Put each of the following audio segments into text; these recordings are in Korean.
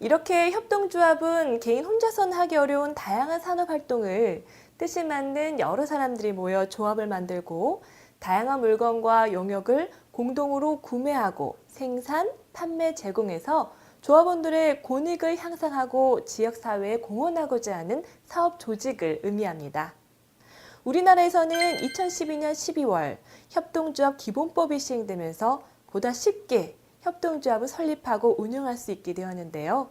이렇게 협동조합은 개인 혼자서는 하기 어려운 다양한 산업 활동을 뜻이 맞는 여러 사람들이 모여 조합을 만들고 다양한 물건과 용역을 공동으로 구매하고 생산, 판매, 제공해서 조합원들의 권익을 향상하고 지역사회에 공헌하고자 하는 사업 조직을 의미합니다. 우리나라에서는 2012년 12월 협동조합 기본법이 시행되면서 보다 쉽게 협동조합을 설립하고 운영할 수 있게 되었는데요.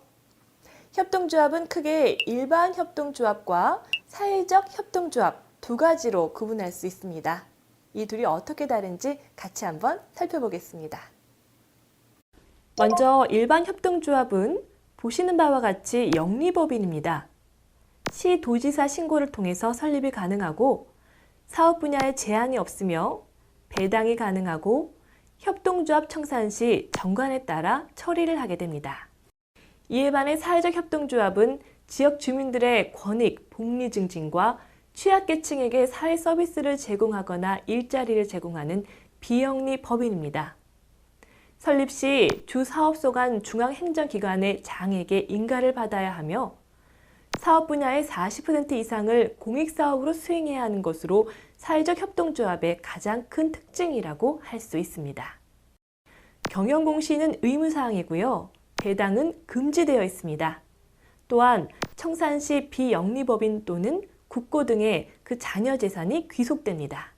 협동조합은 크게 일반 협동조합과 사회적 협동조합 두 가지로 구분할 수 있습니다. 이 둘이 어떻게 다른지 같이 한번 살펴보겠습니다. 먼저 일반 협동조합은 보시는 바와 같이 영리법인입니다. 시 도지사 신고를 통해서 설립이 가능하고 사업 분야에 제한이 없으며 배당이 가능하고 협동조합 청산 시 정관에 따라 처리를 하게 됩니다. 이에 반해 사회적 협동조합은 지역 주민들의 권익, 복리 증진과 취약계층에게 사회 서비스를 제공하거나 일자리를 제공하는 비영리 법인입니다. 설립 시 주 사업소 간 중앙행정기관의 장에게 인가를 받아야 하며 사업 분야의 40% 이상을 공익사업으로 수행해야 하는 것으로 사회적 협동조합의 가장 큰 특징이라고 할 수 있습니다. 경영공시는 의무사항이고요. 배당은 금지되어 있습니다. 또한 청산시 비영리법인 또는 국고 등의 그 자녀 재산이 귀속됩니다.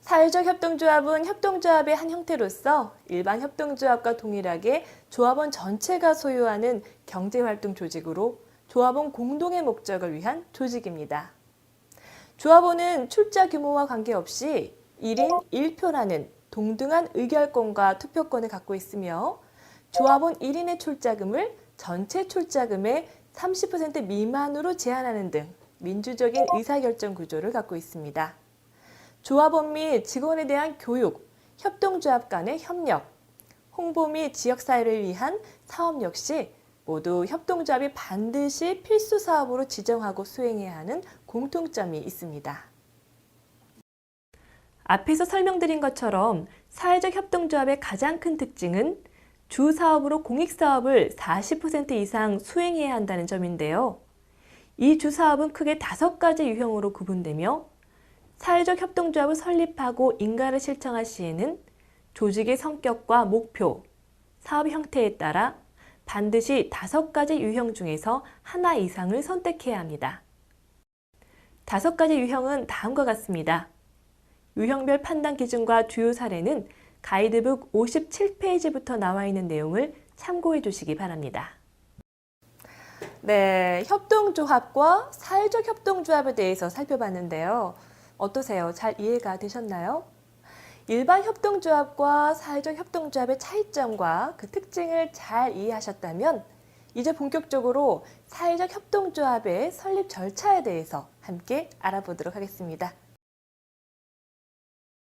사회적 협동조합은 협동조합의 한 형태로서 일반 협동조합과 동일하게 조합원 전체가 소유하는 경제활동 조직으로 조합원 공동의 목적을 위한 조직입니다. 조합원은 출자 규모와 관계없이 1인 1표라는 동등한 의결권과 투표권을 갖고 있으며 조합원 1인의 출자금을 전체 출자금의 30% 미만으로 제한하는 등 민주적인 의사결정 구조를 갖고 있습니다. 조합원 및 직원에 대한 교육, 협동조합 간의 협력, 홍보 및 지역사회를 위한 사업 역시 모두 협동조합이 반드시 필수 사업으로 지정하고 수행해야 하는 공통점이 있습니다. 앞에서 설명드린 것처럼 사회적 협동조합의 가장 큰 특징은 주 사업으로 공익 사업을 40% 이상 수행해야 한다는 점인데요. 이 주 사업은 크게 다섯 가지 유형으로 구분되며 사회적 협동조합을 설립하고 인가를 실청할 시에는 조직의 성격과 목표, 사업 형태에 따라 반드시 다섯 가지 유형 중에서 하나 이상을 선택해야 합니다. 다섯 가지 유형은 다음과 같습니다. 유형별 판단 기준과 주요 사례는 가이드북 57페이지부터 나와 있는 내용을 참고해 주시기 바랍니다. 네, 협동조합과 사회적 협동조합에 대해서 살펴봤는데요. 어떠세요? 잘 이해가 되셨나요? 일반 협동조합과 사회적 협동조합의 차이점과 그 특징을 잘 이해하셨다면 이제 본격적으로 사회적 협동조합의 설립 절차에 대해서 함께 알아보도록 하겠습니다.